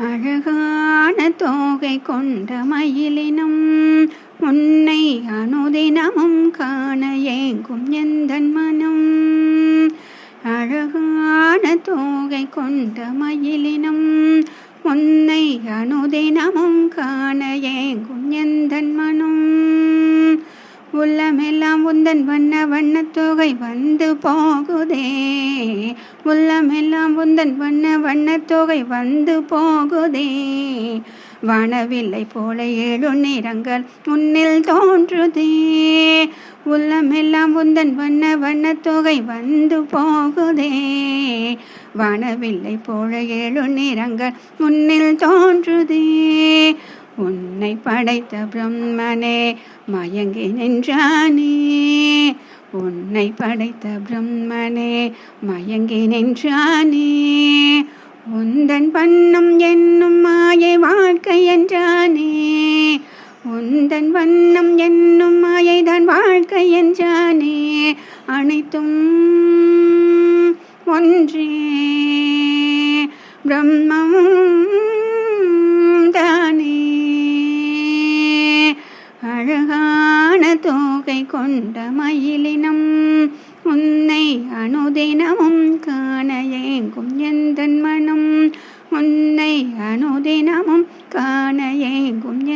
அழகான தோகை கொண்ட மயிலினம் உன்னை அனுதினமும் காண ஏங்கும் எந்த மனம்? அழகான தோகை கொண்ட மயிலினம் உன்னை அனுதினமும் காண ஏங்கும் எந்த உள்ளமெல்லாம் உந்தன் வண்ண வண்ண தொகை வந்து போகுதே. உள்ளமெல்லாம் உந்தன் வண்ண வண்ண தொகை வந்து போகுதே. வானவில்லை போல ஏழு நிறங்கள் உன்னில் தோன்றுதே. உள்ளமெல்லாம் உந்தன் வண்ண வண்ண தொகை வந்து போகுதே. வானவில்லை போல ஏழு நிறங்கள் உன்னில் தோன்றுதே. உன்னை படைத்த பிரம்மனே மயங்கி நின்றானே. உன்னை படைத்த பிரம்மனே மயங்கி நின்றானே. உந்தன் பண்ணம் என்னும் மாயை வாழ்க்கை என்றானே. உந்தன் வண்ணம் என்னும் மாயை மாயைதான் வாழ்க்கை என்றானே. அனைத்தும் ஒன்றே. பிரம்மம் தோகை கொண்ட மயிலினம் உன்னை அனுதினமும் காண ஏங்கும் எந்த மனம்? உன்னை அனுதினமும் காண ஏங்கும்